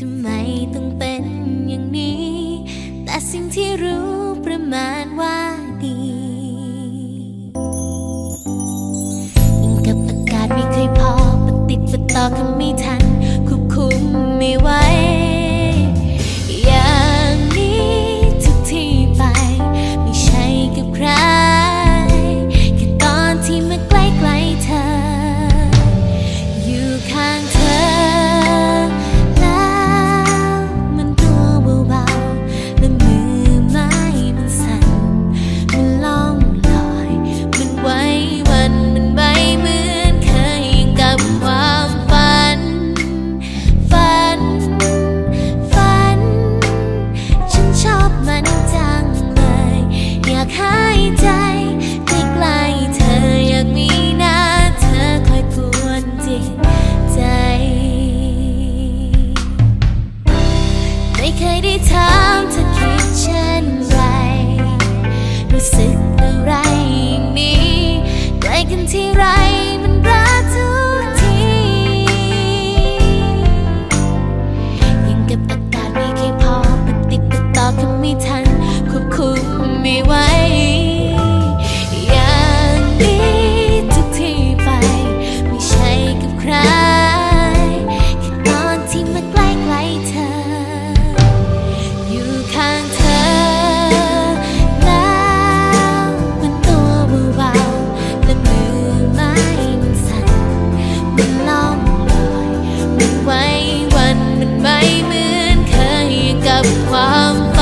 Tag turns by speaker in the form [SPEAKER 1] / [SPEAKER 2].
[SPEAKER 1] ทำไมต้องเป็นอย่างนี้ แต่สิ่งที่รู้ประมาณว่า One